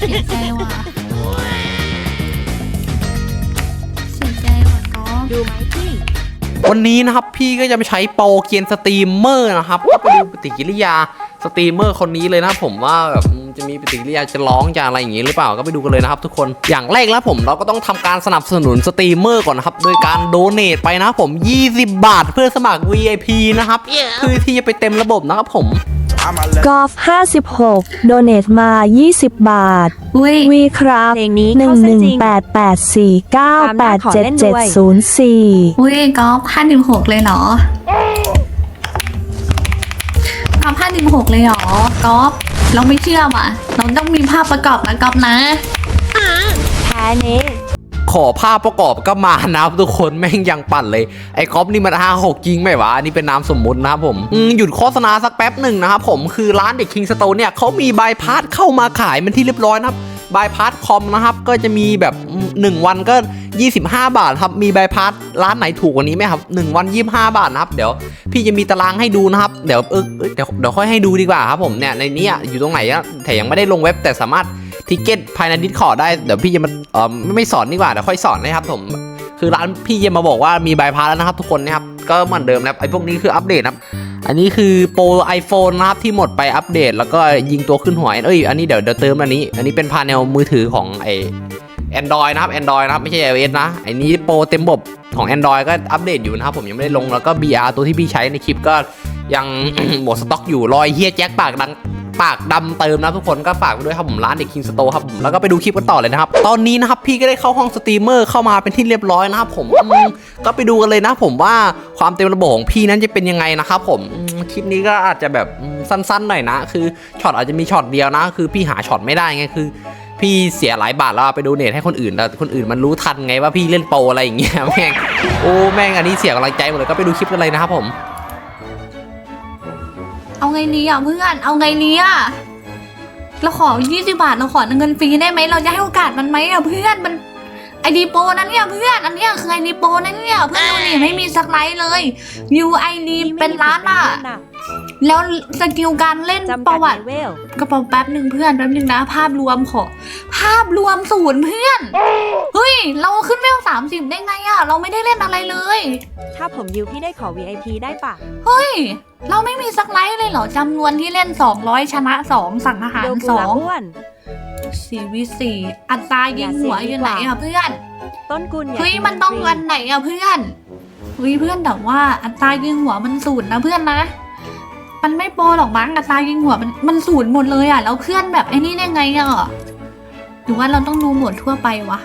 เสียใจว่ะเสียใจว่ะก๊อฟดูไหมพี่ วันนี้นะครับพี่ก็จะไปใช้โปรเกียนสตรีมเมอร์นะครับก็ไปดูปฏิกิริยาสตรีมเมอร์คนนี้เลยนะผมว่าแบบอืมจะมีปฏิกิริยาจะร้องจะอะไรอย่างงี้หรือเปล่าก็ไปดูกันเลยนะครับทุกคนอย่างแรกแล้วผมเราก็ต้องทำการสนับสนุนสตรีมเมอร์ก่อนนะครับโดยการโดเน a ไปนะครับผม 20 บาทเพื่อสมัคร VIP นะครับเพื่อที่จะไปเต็มระบบนะครับผม กอล์ฟ56 โดเนทมา 20 บาท อุ้ย วีครับเพลงนี้หนึ่งเข้าหเส้นึ่นงจริง แปดแปดสี่เก้าแปดเจ็ดเจ็ดศูนย์สี่อุ้ยก๊อฟห้าหนึ่งหกเลยเหรอก๊อฟห้าหนึ่งหกเลยเหรอก๊อฟเราไม่เชื่อว่ะ เราต้องมีภาพประกอบนะก๊อฟนะ แพ้เน่ข อภาพประกอบก็มานะครับทุกคนแม่งยังปั่นเลยไอ้ก๊อฟนี่มันห้าหกจริงไหมวะอันนี้เป็นนามสมมุตินะครับผมหยุดโฆษณาสักแป๊บหนึ่งนะครับผมคือร้านเด็กคิงสโตนเนี่ยเขามีบายพาสเข้ามาขายมันที่เรียบร้อยนะครับบายพาสคอมนะครับก็จะมีแบบ 1 วันก็ 25 บาทครับมีบายพาสร้านไหนถูกกว่านี้ไหมครับ 1 วัน 25 บาทนะครับ เดี๋ยวพี่จะมีตารางให้ดูนะครับ เดี๋ยวเออเดี๋ยวเดี๋ยวค่อยให้ดูดีกว่าครับผมเนี่ยในนี้อยู่ตรงไหนอะแต่ยังไม่ได้ลงเว็บแต่สามารถ ทิเก็ตภายในดิสคอร์ดได้เดี๋ยวพี่จะมาเออไม่สอนดีกว่าเดี๋ยวค่อยสอนนะครับผมคือร้านพี่จะมาบอกว่ามีบายพาสแล้วนะครับทุกคนนะครับก็เหมือนเดิมนะครับไอ้พวกนี้คืออัปเดตครับ อันนี้คือโปร iPhone นะครับที่หมดไปอัปเดต แล้วก็ยิงตัวขึ้นหัวเอ้ยอันนี้เดี๋ยวเดี๋ยวเติมอันนี้ อันนี้เป็นพาเนลมือถือของไอ Android นะครับ Android นะครับไม่ใช่ iOS นะไอ้นี้โปรเต็มบบของ Android ก็อัปเดตอยู่นะครับ ผมยังไม่ได้ลงแล้วก็ BR ตัวที่พี่ใช้ในคลิปก็ยังหมดสต็อกอยู่รอยเฮียแจ็คปากดัง ปากดำเติมนะทุกคนก็ฝากไว้ด้วยครับผมร้านเด็กคิงสโตครับผมแล้วก็ไปดูคลิปกันต่อเลยนะครับตอนนี้นะครับพี่ก็ได้เข้าห้องสตรีมเมอร์เข้ามาเป็นที่เรียบร้อยนะครับผมก็ไปดูกันเลยนะผมว่าความเต็มระบบของพี่นั้นจะเป็นยังไงนะครับผมคลิปนี้ก็อาจจะแบบสั้นๆหน่อยนะ คือช็อตอาจจะมีช็อตเดียวนะ คือพี่หาช็อตไม่ได้ไงคือพี่เสียหลายบาทแล้วไปดูเนทให้คนอื่นแล้วคนอื่นมันรู้ทันไงว่าพี่เล่นโปรอะไรอย่างเงี้ยแม่งโอ้แม่งอันนี้เสียกำลังใจหมดเลยก็ไปดูคลิปกันเลยนะครับผม เอาไงดีอะเพื่อน เอาไงดีอะเราขอ 20 บาท เราขอเงินฟรีได้ไหม เราจะให้โอกาสมันไหมอะเพื่อน มันไอดีโปนั้นเนี่ยเพื่อน อันเนี้ยคือไอดีโปนั้นเนี่ยเพื่อนดูนี่ไม่มีสักไลท์เลย UID เป็นล้านอะ แล้วสกิลการเล่นจำปกัดระวัติเลเวลกระเป๋าแป๊บหนึ่งเพื่อนแป๊บหนึ่งนะ ภาพรวมขอภาพรวมศูนย์เพื่อน เฮ้ย เราขึ้นเวลสามสิบได้ไงอะเราไม่ได้เล่นอะไรเลย ถ้าผมยิวพี่ได้ขอ VIP ได้ปะเฮ้ย เราไม่มีสักไลท์เลยเหรอจำนวนที่เล่น 200 ชนะ 2 สั่งอาหารโดกุสลาองอ้วนสี่วิสี่อัตรายิงหัวอยู่ไหนอะเพื่อน ต้นกุลอยากเฮ้ยกิมันต้องฟรีวันไหนอะเพื่อนเฮ้ยเพื่อนแต่ว่าอัตรายิงหัวมันศูนย์นะเพื่อนนะ มันไม่โปรหรอกมั้งอัตรายิงหัวมันมันศูนย์หมดเลยอะแล้วเพื่อนแบบไอ้นี่ได้ไงอะหรือว่าเราต้องดูโหมดทั่วไปวะ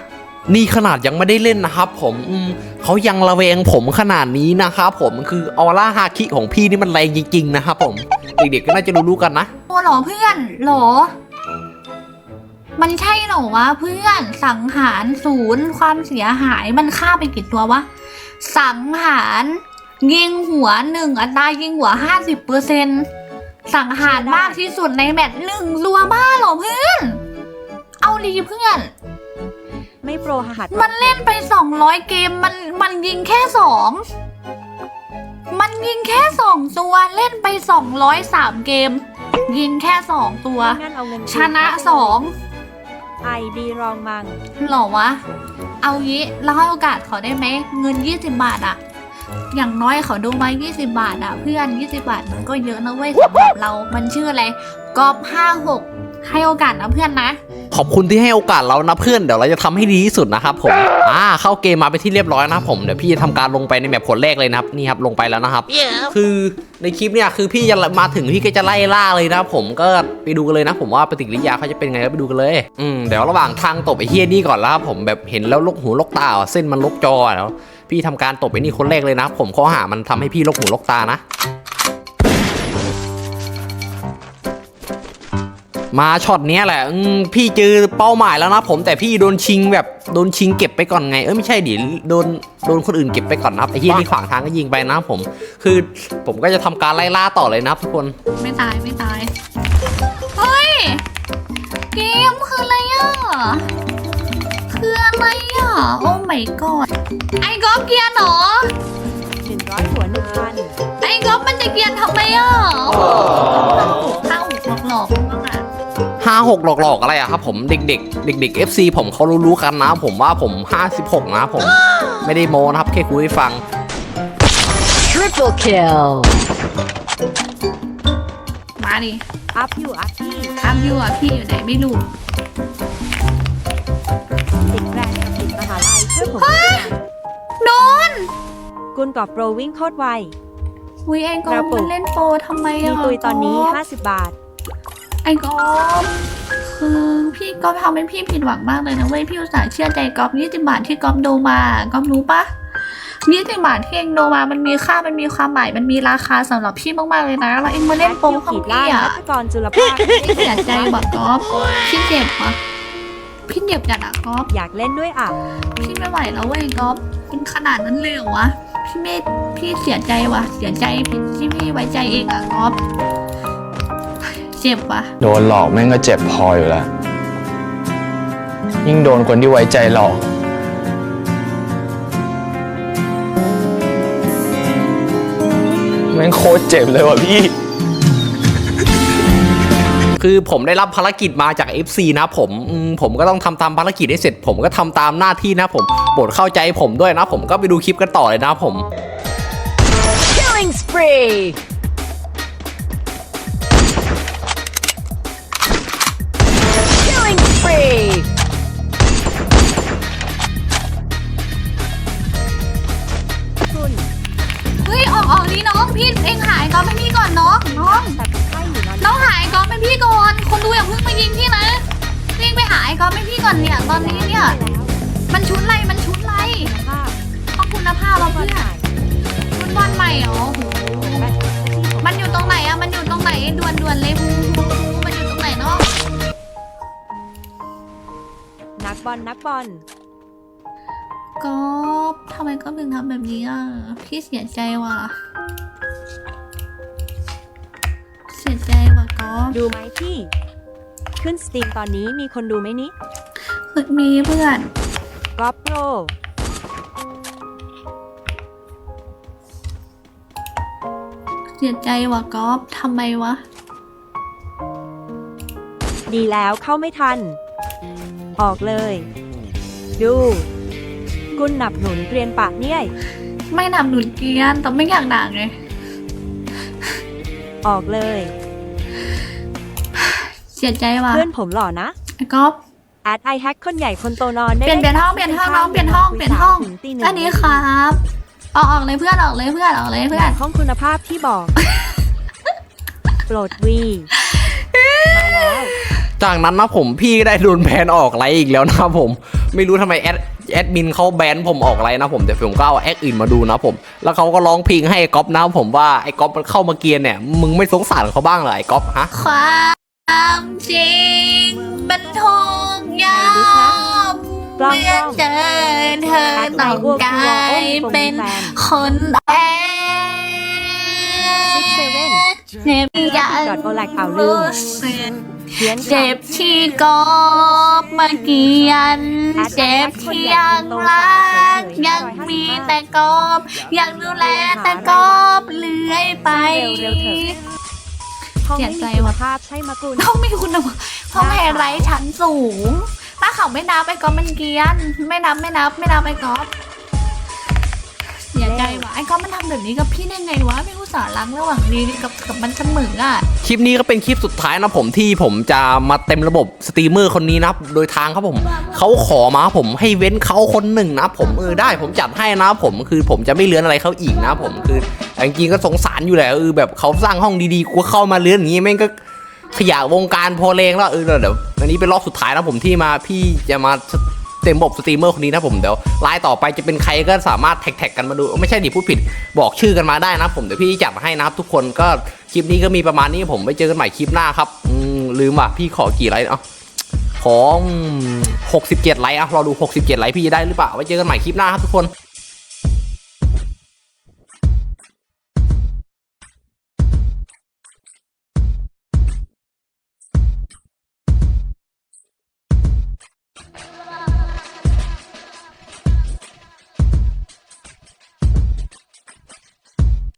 นี่ขนาดยังไม่ได้เล่นนะครับผมอืมเขายังระแวงผมขนาดนี้นะครับผมคือออร่าฮาคิของพี่นี่มันแรงจริงๆนะครับผมเด็กๆก็น่าจะรู้ๆกันนะโอ้หรอเพื่อนหรอมันใช่หรอวะเพื่อนสังหารศูนย์ความเสียหายมันฆ่าไปกี่ตัววะ สังหาร ยิงหัวหนึ่งอัตรายิงหัวห้าสิบเปอร์เซ็นสังหารมากที่สุดในแมตช์หนึ่งรัวบ้าเหรอเพื่อน เอาดีเพื่อน ไม่โปรหัดมันเล่นไปสองร้อยเกมมันมันยิงแค่สองมันยิงแค่สองตัวเล่นไปสองร้อยสามเกม ยิงแค่สองตัวงั้นเอาเงินชนะสองไอดีรองมังหรอวะ เอางี้เราให้โอกาสเขาได้ไหม เงิน20บาทอะ อย่างน้อยเขาดูไว้20 บาทอะเพื่อน 20 บาทมันก็เยอะนะเว้ยสำหรับเรา มันชื่ออะไรกอบ56 ให้โอกาสนะเพื่อนนะ ขอบคุณที่ให้โอกาสเรานะเพื่อนเดี๋ยวเราจะทำให้ดีที่สุดนะครับผมอ่าเข้าเกมมาไปนที่เรียบร้อยนะครับผมเดี๋ยวพี่จะทำการลงไปในแมปผลแรกเลยนะครับนี่ครับลงไปแล้วนะครับ คือในคลิปเนี่ยคือพี่จะมาถึงพี่ก็จะไล่ล่าเลยนะครับผมก็ไปดูกันเลยนะผมว่าปฏิกิริยาเขาจะเป็นไงก็ไปดูกันเลยอืมเดี๋ยวระหว่างทางตบไอ้เฮียนี่ก่อนแล้วครับผมแบบเห็นแล้วลกหูลกตาอะเส้นมันลกจออะแล้ว พี่ทำการตบไอ้นี่คนแรกเลยนะครับผมข้อหามันทำให้พี่ลกหูลกตานะ มาช็อตเนี้ยแหละอืมพี่เจอเป้าหมายแล้วนะ ผมแต่พี่โดนชิงแบบโดนชิงเก็บไปก่อนไง เออไม่ใช่ดิโดนโดนคนอื่นเก็บไปก่อนนะครับไอ้เฮียนี่ขวางทางก็ยิงไปนะครับผม คือผมก็จะทำการไล่ล่าต่อเลยนะครับทุกคนไม่ตายไม่ตายเฮ้ยเกมคืออะไรอะคือ อะไรอะโอ้ my god ไอ้กอล์ฟเกียร์เหรอ100หัว1,000ไอ้ก๊อฟมันจะเกลียนทำไมอะโอ้โหข้าวหลอกหลอกๆมากอะห้า56หลอกๆอะไรอะครับผมเด็กๆ เด็กๆ FC ผมเขารู้ๆกันนะ ผมว่าผม 56 นะผม ไม่ได้โมนะครับแค่คุยให้ฟัง Triple kill มาดิอัพอยู่อัพที่อัพอยู่อะพี่อยู่ไหนไม่รู้ ช่วยผมด้วยโดนกุลกอบโปรวิ่งโคตรไวอุ้ยไอ้กอกระมปุมันกเล่นโปรทำไมมีอะตุยตอนนี้ ก๊ฟ50 บาท ไอ้กอมคือพี่ก๊อฟทำให้พี่ผิดหวังมากเลยนะเว้ยพี่อุตส่าห์เชื่อใจก๊อฟยี่สิบบาทที่ก๊อฟโดมาก๊อฟรู้ปะยี่สิบบาทที่เองโดมา มันมีค่ามันมีความหมายมันมีราคาสำหรับพี่มากๆเลยนะแล้วเองมาเล่นโปรคิวของขีดล่าพี่งอะนักกรจุลภาคพี่เสียใจว่ะก๊อฟพี่เจ็บว่ะ พี่เจ็บจัดอะก๊อฟอยากเล่นด้วยอะ พี่ไม่ไหวแล้วเว้ยก๊อฟเป็นขนาดนั้นเลยเหรอวะ พี่ไม่พี่เสียใจว่ะเสียใจพี่ที่พี่ไว้ใจเองอะก๊อฟเจ็บว่ะโดนหลอกแม่งก็เจ็บพออยู่แล้ว ยิ่งโดนคนที่ไว้ใจหลอกแม่งโคตรเจ็บเลยว่ะพี่ คือผมได้รับภารกิจมาจาก FC นะผมอืมผมก็ต้องทำตามภารกิจให้เสร็จ ผมก็ทำตามหน้าที่นะผมโปรดเข้าใจผมด้วยนะ ผมก็ไปดูคลิปกันต่อเลยนะผม Killing spree กุลเฮ้ยออกออกนี่น้องพี่เองหายก๊อฟให้พี่ก่อนน้องน้อง อฟให้พี่ก่อนเนี่ย ตอนนี้เนี่ย มันชุดไรมันชุดไรภาพต้องคุณภาพเราบอเพื่ลอนถ่ายชุดบอลใหม่เหรอโอ้โหแบตมันอยู่ตรงไหนอะมันอยู่ตรงไหนด่วนด่วนๆเลยฮูฮูฮูมันอยู่ตรงไหนเนาะนักบอลนักบอลก็ทำไมก็ถึงทำแบบนี้อะพี่เสียใจว่ะ เสียใจว่ะก็ดูไหมพี่ ขึ้นสตรีมตอนนี้มีคนดูไหมนี่ คือมีเพื่อนกอล์ฟโปรเสียใจว่ะก๊อฟทำไมวะ ดีแล้วเข้าไม่ทัน ออกเลย ดู กุลหนับหนุนเรียนปากเนี่ย ไม่นำหนุนเกรียนแต่ไม่อยากด่าไงออกเลย เสียใจว่ะเพื่อนผมหล่อนะไอ้ก๊อฟ แอดไอแฮกคนใหญ่คนโตนอนได้เปลี่ยนเปลี่ยนห้องเปลี่ยนห้องน้องเปลี่ยนห้องเปลี่ยนห้องถึตีหนึ่งอันนี้ครับออกออกเลยเพื่อนออกเลยเพื่อนออกเลยเพื่อนห้องคุณภาพที่บอกโปรดวีมาแล้วจากนั้นนะผมพี่ก็ได้โดนแบนออกไลน์อีกแล้วนะครับผม ไม่รู้ทำไมแอดแอดมินเขาแบนผมออกไลน์นะผมแต่ผมก็เอาแอคอื่นมาดูนะผม แล้วเขาก็ร้องเพลงให้ไอ้ก๊อฟนะผมว่าไอ้ก๊อฟมันเข้ามาเกียร์เนี่ยมึงไม่สงสารเขาบ้างเหรอไอ้ก๊อฟฮะความจริงมันทุก อยางกล้องเมื่อเจอเธอแอดไลต้องน์อ้วกกคือลาโอ้ยผมเป็มีนแฟนคนแอ Six Seven เจ็บยังดอทโอแลกเอาลืมรู้สึกเขียนเจ็บที่กอบมาเกียนเจ็บที่ยังรักยังมีแต่กอบยังดูแลแต่กอบเลื่อยไปห้องเสีไม่ยใจมีคุณว่ะภาพใช่มะกุลต้องมีคุณภาพเพราะไฮไลท์ชั้นสูง ถ้าเขาไม่นับไปกอฟมันเกรียน ไม่นับไม่นับไม่นับไปกอฟเสียใจว่ะไอ้กอฟมันทำแบบนี้กับพี่ได้ไงวะพี่อุตส่าห์รักระหว่างดีกับกับมันเสมออะคลิปนี้ก็เป็นคลิปสุดท้ายนะผมที่ผมจะมาเต็มระบบสตรีมเมอร์คนนี้นะครับโดยทางครับผมเขาขอมาผมให้เว้นเขาคนหนึ่งนะผมเออได้ผมจัดให้นะผมคือผมจะไม่เลื้อนอะไรเขาอีกนะผมคือแต่จริงๆก็สงสารอยู่แหละเออแบบเขาสร้างห้องดีๆกูเข้ามาเลื้อนอย่างงี้แม่งก็ ขยะวงการพอเลงแล้วเออเดี๋ยวอันนี้เป็นรอบสุดท้ายนะผมที่มาพี่จะมาเต็มบบสตรีมเมอร์คนนี้นะผมเดี๋ยวไลน์ต่อไปจะเป็นใครก็สามารถแท็กๆกันมาดู ไม่ใช่ดิพูดผิดบอกชื่อกันมาได้นะผมเดี๋ยวพี่จัดมาให้นะครับทุกคนก็คลิปนี้ก็มีประมาณนี้ผมไปเจอกันใหม่คลิปหน้าครับลืมว่ะพี่ขอกี่ไลค์เอะขออืม67 ไลค์อะรอดู 67 ไลค์พี่จะได้หรือเปล่าไว้เจอกันใหม่คลิปหน้าครับทุกคน